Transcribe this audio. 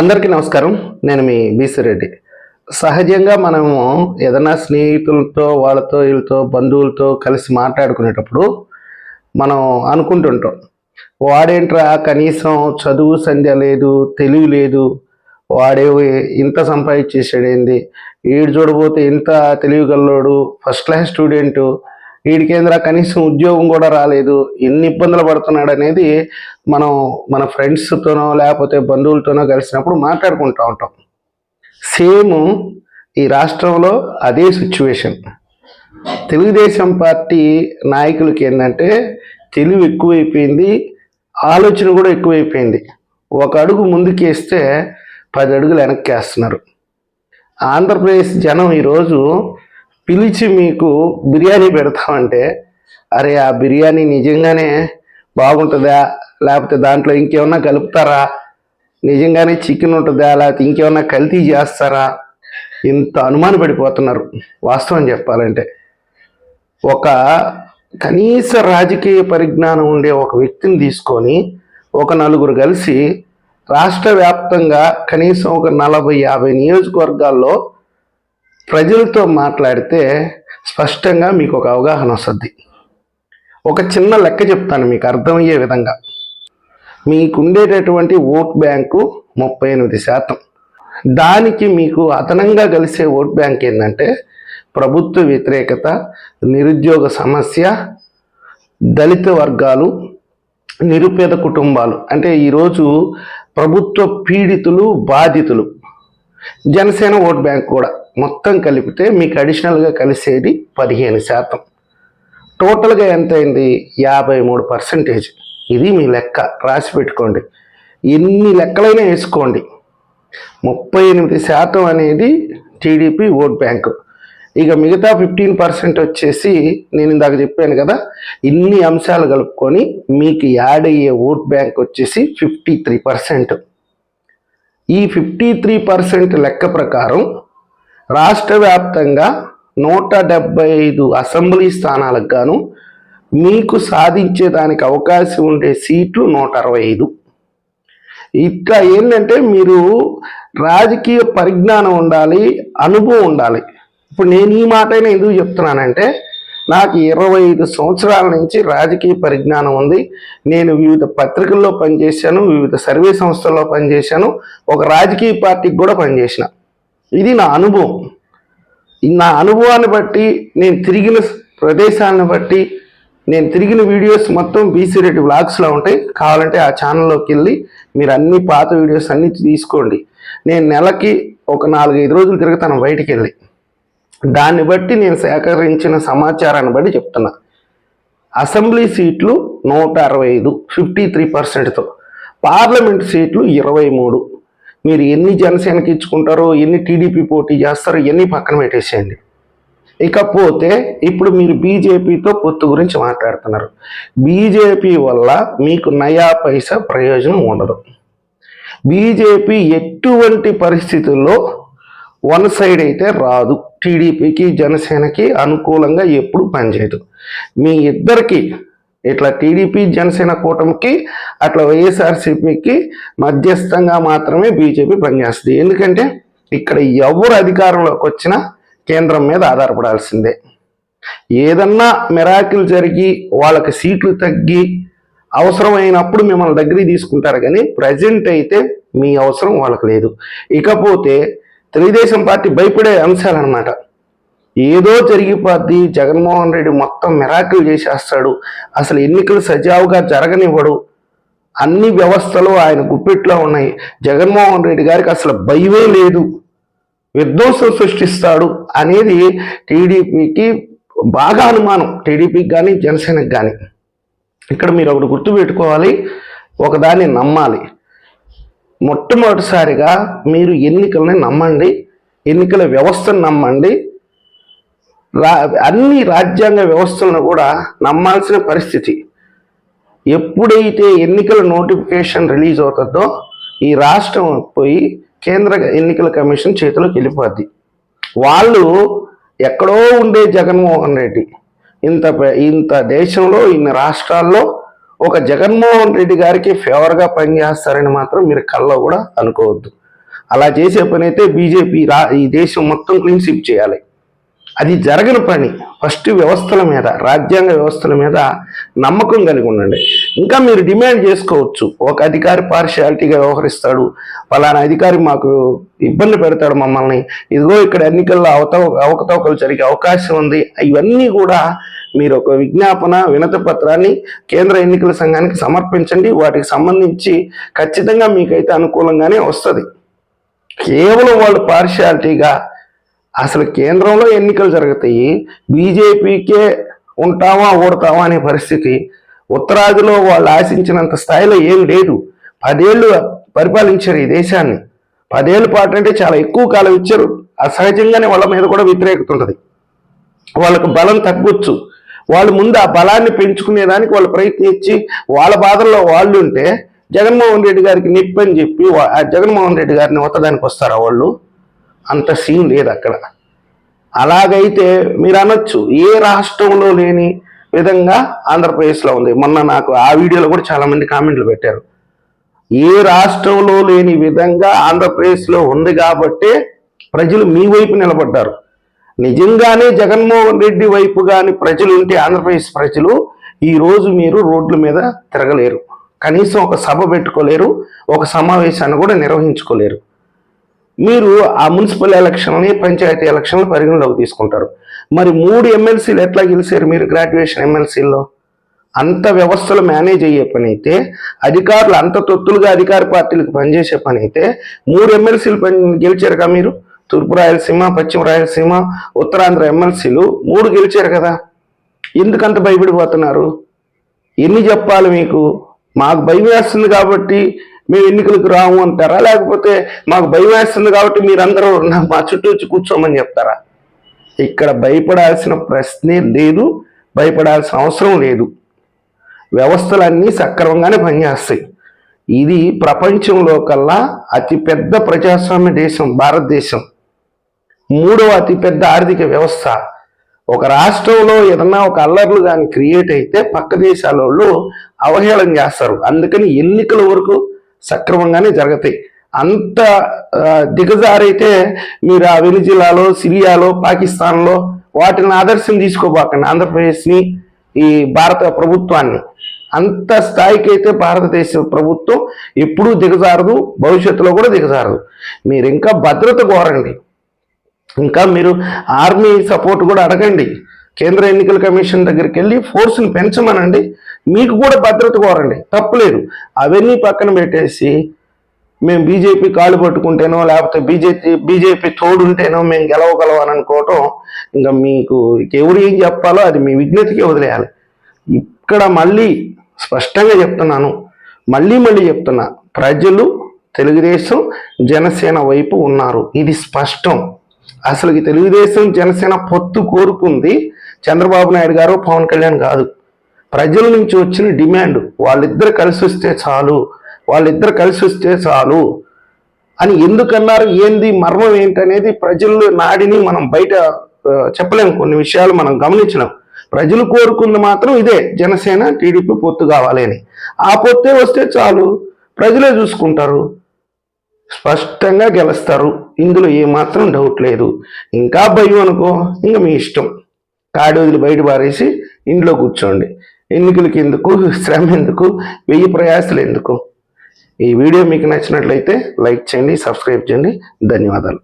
అందరికీ నమస్కారం. నేను మీ బీసీ రెడ్డి. సహజంగా మనము ఏదైనా స్నేహితులతో వాళ్ళతో వీళ్ళతో బంధువులతో కలిసి మాట్లాడుకునేటప్పుడు మనం అనుకుంటుంటాం. వాడేంట్రా కనీసం చదువు సంధ్య లేదు తెలివి లేదు వాడే ఇంత సంపాదించేసాడేంది వీడు చూడబోతే ఇంత తెలివిగల్లోడు ఫస్ట్ క్లాస్ స్టూడెంటు వీడికేంద్ర కనీసం ఉద్యోగం కూడా రాలేదు ఎన్ని ఇబ్బందులు పడుతున్నాడు అనేది మనం మన ఫ్రెండ్స్తోనో లేకపోతే బంధువులతోనో కలిసినప్పుడు మాట్లాడుకుంటూ ఉంటాం. సేమ్ ఈ రాష్ట్రంలో అదే సిచ్యువేషన్. తెలుగుదేశం పార్టీ నాయకులకి ఏంటంటే తెలివి ఎక్కువైపోయింది ఆలోచన కూడా ఎక్కువైపోయింది. ఒక అడుగు ముందుకేస్తే పది అడుగులు వెనక్కి వేస్తున్నారు ఆంధ్రప్రదేశ్ జనం ఈరోజు పిలిచి మీకు బిర్యానీ పెడతామంటే అరే ఆ బిర్యానీ నిజంగానే బాగుంటుందా? లేకపోతే దాంట్లో ఇంకేమన్నా కలుపుతారా? నిజంగానే చికెన్ ఉంటుందా? లేకపోతే ఇంకేమన్నా కల్తీ చేస్తారా? ఇంత అనుమాన పడిపోతున్నారు వాస్తవం చెప్పాలంటే. ఒక కనీస రాజకీయ పరిజ్ఞానం ఉండే ఒక వ్యక్తిని తీసుకొని ఒక నలుగురు కలిసి రాష్ట్ర వ్యాప్తంగా కనీసం ఒక నలభై యాభై నియోజకవర్గాల్లో ప్రజలతో మాట్లాడితే స్పష్టంగా మీకు ఒక అవగాహన వస్తుంది. ఒక చిన్న లెక్క చెప్తాను మీకు అర్థమయ్యే విధంగా. మీకుండేటటువంటి ఓట్ బ్యాంకు ముప్పై ఎనిమిది శాతం. దానికి మీకు అదనంగా కలిసే ఓట్ బ్యాంక్ ఏంటంటే ప్రభుత్వ వ్యతిరేకత నిరుద్యోగ సమస్య దళిత వర్గాలు నిరుపేద కుటుంబాలు. అంటే ఈరోజు ప్రభుత్వ పీడితులు బాధితులు. జనసేన ఓట్ బ్యాంక్ కూడా. మొత్తం కలిపితే మీకు అడిషనల్గా కలిసేది పదిహేను శాతం. టోటల్గా ఎంత అయింది యాభై మూడు పర్సెంటేజ్. ఇది మీ లెక్క. రాసి పెట్టుకోండి. ఎన్ని లెక్కలైనా వేసుకోండి. ముప్పై ఎనిమిది శాతం అనేది టీడీపీ ఓట్ బ్యాంకు. ఇక మిగతా ఫిఫ్టీన్ పర్సెంట్ వచ్చేసి నేను ఇందాక చెప్పాను కదా ఇన్ని అంశాలు కలుపుకొని మీకు యాడ్ అయ్యే ఓట్ బ్యాంక్ వచ్చేసి ఫిఫ్టీ త్రీ పర్సెంట్. ఈ ఫిఫ్టీ త్రీ పర్సెంట్ లెక్క ప్రకారం రాష్ట్ర వ్యాప్తంగా నూట డెబ్బై ఐదు అసెంబ్లీ స్థానాలకు గాను మీకు సాధించేదానికి అవకాశం ఉండే సీట్లు నూట అరవై ఐదు ఇట్లా ఏంటంటే మీరు రాజకీయ పరిజ్ఞానం ఉండాలి అనుభవం ఉండాలి. ఇప్పుడు నేను ఈ మాట ఎందుకు చెప్తున్నానంటే నాకు ఇరవై ఐదు సంవత్సరాల నుంచి రాజకీయ పరిజ్ఞానం ఉంది. నేను వివిధ పత్రికల్లో పనిచేశాను వివిధ సర్వే సంస్థల్లో పనిచేశాను ఒక రాజకీయ పార్టీకి కూడా పనిచేసిన. ఇది నా అనుభవం. నా అనుభవాన్ని బట్టి నేను తిరిగిన ప్రదేశాలను బట్టి నేను తిరిగిన వీడియోస్ మొత్తం బీసీ రెడ్డి వ్లాగ్స్లో ఉంటాయి. కావాలంటే ఆ ఛానల్లోకి వెళ్ళి మీరు అన్ని పాత వీడియోస్ అన్ని తీసుకోండి. నేను నెలకి ఒక నాలుగైదు రోజులు తిరుగుతాను బయటికి వెళ్ళి. దాన్ని బట్టి నేను సేకరించిన సమాచారాన్ని బట్టి చెప్తున్నా. అసెంబ్లీ సీట్లు నూట అరవై ఐదు ఫిఫ్టీ త్రీ పర్సెంట్తో. పార్లమెంట్ సీట్లు ఇరవై మూడు. మీరు ఎన్ని జనసేనకి ఇచ్చుకుంటారో ఎన్ని టీడీపీ పోటీ చేస్తారో ఎన్ని పక్కన పెట్టేసేయండి. ఇకపోతే ఇప్పుడు మీరు బీజేపీతో పొత్తు గురించి మాట్లాడుతున్నారు. బీజేపీ వల్ల మీకు నయా పైసా ప్రయోజనం ఉండదు. బీజేపీ ఎటువంటి పరిస్థితుల్లో వన్ సైడ్ అయితే రాదు. టీడీపీకి జనసేనకి అనుకూలంగా ఎప్పుడు పనిచేయదు. మీ ఇద్దరికి ఇట్లా టీడీపీ జనసేన కూటమికి అట్లా వైఎస్ఆర్సీపీకి మధ్యస్థంగా మాత్రమే బీజేపీ పనిచేస్తుంది. ఎందుకంటే ఇక్కడ ఎవరు అధికారంలోకి వచ్చినా కేంద్రం మీద ఆధారపడాల్సిందే. ఏదన్నా మెరాకిల్ జరిగి వాళ్ళకి సీట్లు తగ్గి అవసరమైనప్పుడు మిమ్మల్ని దగ్గరికి తీసుకుంటారు కానీ ప్రజెంట్ అయితే మీ అవసరం వాళ్ళకి లేదు. ఇకపోతే తెలుగుదేశం పార్టీ భయపడే అంశాలన్నమాట. ఏదో జరిగిపోద్ది. జగన్మోహన్ రెడ్డి మొత్తం మిరాకిల్ చేసేస్తాడు. అసలు ఎన్నికలు సజావుగా జరగనివ్వడు. అన్ని వ్యవస్థలు ఆయన గుప్పెట్లో ఉన్నాయి. జగన్మోహన్ రెడ్డి గారికి అసలు భయమే లేదు. విధ్వంసం సృష్టిస్తాడు అనేది టీడీపీకి బాగా అనుమానం. టీడీపీకి కానీ జనసేనకి కానీ ఇక్కడ మీరు ఒకటి గుర్తుపెట్టుకోవాలి ఒకదాన్ని నమ్మాలి. మొట్టమొదటిసారిగా మీరు ఎన్నికల్ని నమ్మండి. ఎన్నికల వ్యవస్థను నమ్మండి. రా అన్ని రాజ్యాంగ వ్యవస్థలను కూడా నమ్మాల్సిన పరిస్థితి. ఎప్పుడైతే ఎన్నికల నోటిఫికేషన్ రిలీజ్ అవుతుందో ఈ రాష్ట్రం పోయి కేంద్ర ఎన్నికల కమిషన్ చేతిలోకి వెళ్ళిపోద్ది. వాళ్ళు ఎక్కడో ఉండే జగన్మోహన్ రెడ్డి. ఇంత ఇంత దేశంలో ఇన్ని రాష్ట్రాల్లో ఒక జగన్మోహన్ రెడ్డి గారికి ఫేవర్గా పనిచేస్తారని మాత్రం మీరు కళ్ళలో కూడా అనుకోవద్దు. అలా చేసే పని అయితే బీజేపీ రా ఈ దేశం మొత్తం క్లీన్ స్వీప్ చేయాలి. అది జరగని పని. ఫస్ట్ వ్యవస్థల మీద రాజ్యాంగ వ్యవస్థల మీద నమ్మకం కలిగి ఉండండి. ఇంకా మీరు డిమాండ్ చేసుకోవచ్చు. ఒక అధికారి పార్షియాలిటీగా వ్యవహరిస్తాడు. ఫలానా అధికారి మాకు ఇబ్బంది పెడతాడు మమ్మల్ని. ఇదిగో ఇక్కడ ఎన్నికల్లో అవత అవకతవకలు జరిగే అవకాశం ఉంది. ఇవన్నీ కూడా మీరు ఒక విజ్ఞాపన వినతి పత్రాన్ని కేంద్ర ఎన్నికల సంఘానికి సమర్పించండి. వాటికి సంబంధించి ఖచ్చితంగా మీకైతే అనుకూలంగానే వస్తుంది. కేవలం వాళ్ళు పార్షియాలిటీగా అసలు కేంద్రంలో ఎన్నికలు జరుగుతాయి బీజేపీకే ఉంటావా ఓడతావా అనే పరిస్థితి. ఉత్తరాదిలో వాళ్ళు ఆశించినంత స్థాయిలో ఏం లేదు. పదేళ్ళు పరిపాలించారు ఈ దేశాన్ని. పదేళ్ళ పాటు అంటే చాలా ఎక్కువ కాలం ఇచ్చారు. అసహజంగానే వాళ్ళ మీద కూడా వ్యతిరేకత ఉంటుంది వాళ్ళకు బలం తగ్గొచ్చు. వాళ్ళు ముందు ఆ బలాన్ని పెంచుకునేదానికి వాళ్ళు ప్రయత్నించి వాళ్ళ బాధల్లో వాళ్ళు ఉంటే జగన్మోహన్ రెడ్డి గారికి నిప్పని చెప్పి ఆ జగన్మోహన్ రెడ్డి గారిని ఒత్తడానికి వస్తారా వాళ్ళు? అంత సీన్ లేదు అక్కడ. అలాగైతే మీరు అనొచ్చు ఏ రాష్ట్రంలో లేని విధంగా ఆంధ్రప్రదేశ్లో ఉంది. మొన్న నాకు ఆ వీడియోలో కూడా చాలామంది కామెంట్లు పెట్టారు. ఏ రాష్ట్రంలో లేని విధంగా ఆంధ్రప్రదేశ్లో ఉంది కాబట్టే ప్రజలు మీ వైపు నిలబడ్డారు. నిజంగానే జగన్మోహన్ రెడ్డి వైపు కానీ ప్రజలు ఉంటే ఆంధ్రప్రదేశ్ ప్రజలు ఈరోజు మీరు రోడ్ల మీద తిరగలేరు. కనీసం ఒక సభ పెట్టుకోలేరు ఒక సమావేశాన్ని కూడా నిర్వహించుకోలేరు. మీరు ఆ మున్సిపల్ ఎలక్షన్ని పంచాయతీ ఎలక్షన్లు పరిగణలోకి తీసుకుంటారు. మరి మూడు ఎమ్మెల్సీలు ఎట్లా గెలిచారు మీరు గ్రాడ్యుయేషన్ ఎమ్మెల్సీల్లో? అంత వ్యవస్థలు మేనేజ్ అయ్యే పని అయితే అధికారులు అంత తొత్తులుగా అధికార పార్టీలకు పనిచేసే పని అయితే మూడు ఎమ్మెల్సీలు పని గెలిచారుగా మీరు? తూర్పు రాయలసీమ పశ్చిమ రాయలసీమ ఉత్తరాంధ్ర ఎమ్మెల్సీలు మూడు గెలిచారు కదా. ఎందుకంత భయపడిపోతున్నారు? ఎన్ని చెప్పాలి మీకు? మాకు భయం వేస్తుంది కాబట్టి మేము ఎన్నికలకు రాము అంటారా? లేకపోతే మాకు భయం వేస్తుంది కాబట్టి మీరందరూ మా చుట్టూ వచ్చి కూర్చోమని చెప్తారా? ఇక్కడ భయపడాల్సిన ప్రశ్నే లేదు భయపడాల్సిన అవసరం లేదు. వ్యవస్థలన్నీ సక్రమంగానే పనిచేస్తాయి. ఇది ప్రపంచంలో కల్లా అతిపెద్ద ప్రజాస్వామ్య దేశం భారతదేశం. మూడవ అతిపెద్ద ఆర్థిక వ్యవస్థ. ఒక రాష్ట్రంలో ఏదన్నా ఒక అల్లర్లు కానీ క్రియేట్ అయితే పక్క దేశాల వాళ్ళు అవహేళన చేస్తారు. అందుకని ఎన్నికల వరకు సక్రమంగానే జరుగుతాయి. అంత దిగజారైతే మీరు ఆ వెనిజిలాలో సిరియాలో పాకిస్తాన్లో వాటిని ఆదర్శం తీసుకోబాకండి. ఆంధ్రప్రదేశ్ని ఈ భారత ప్రభుత్వాన్ని. అంత స్థాయికి అయితే భారతదేశ ప్రభుత్వం ఎప్పుడూ దిగజారదు భవిష్యత్తులో కూడా దిగజారదు. మీరు ఇంకా భద్రత కోరండి. ఇంకా మీరు ఆర్మీ సపోర్ట్ కూడా అడగండి. కేంద్ర ఎన్నికల కమిషన్ దగ్గరికి వెళ్ళి ఫోర్స్ని పెంచమనండి. మీకు కూడా భద్రత కోరండి. తప్పులేదు. అవన్నీ పక్కన పెట్టేసి మేము బీజేపీ కాళ్ళు పట్టుకుంటేనో లేకపోతే బీజేపీ బీజేపీ తోడుంటేనో మేము గెలవగలం అని అనుకోవటం ఇంకా మీకు ఎవరు ఏం చెప్పాలో అది మీ విజ్ఞతకే వదిలేయాలి. ఇక్కడ మళ్ళీ స్పష్టంగా చెప్తున్నాను. మళ్ళీ మళ్ళీ చెప్తున్నా. ప్రజలు తెలుగుదేశం జనసేన వైపు ఉన్నారు. ఇది స్పష్టం. అసలు తెలుగుదేశం జనసేన పొత్తు కోరుకుంది చంద్రబాబు నాయుడు గారు పవన్ కళ్యాణ్ కాదు. ప్రజల నుంచి వచ్చిన డిమాండ్ వాళ్ళిద్దరు కలిసి వస్తే చాలు వాళ్ళిద్దరు కలిసి వస్తే చాలు అని ఎందుకన్నారు ఏంది మర్మం ఏంటనేది ప్రజల్లో నాడిని మనం బయట చెప్పలేము. కొన్ని విషయాలు మనం గమనించినాం ప్రజలు కోరుకుంది మాత్రం ఇదే జనసేన టీడీపీ పొత్తు కావాలి అని. ఆ పొత్తే వస్తే చాలు ప్రజలే చూసుకుంటారు స్పష్టంగా గెలుస్తారు. ఇందులో ఏమాత్రం డౌట్ లేదు. ఇంకా భయం అనుకో ఇంకా మీ ఇష్టం. కాడి వదిలి బయట పారేసి ఇంట్లో కూర్చోండి. ఎన్నికలకి ఎందుకు? శ్రమ ఎందుకు? వెయ్యి ప్రయాసాలు ఎందుకు? ఈ వీడియో మీకు నచ్చినట్లయితే లైక్ చేయండి సబ్స్క్రైబ్ చేయండి. ధన్యవాదాలు.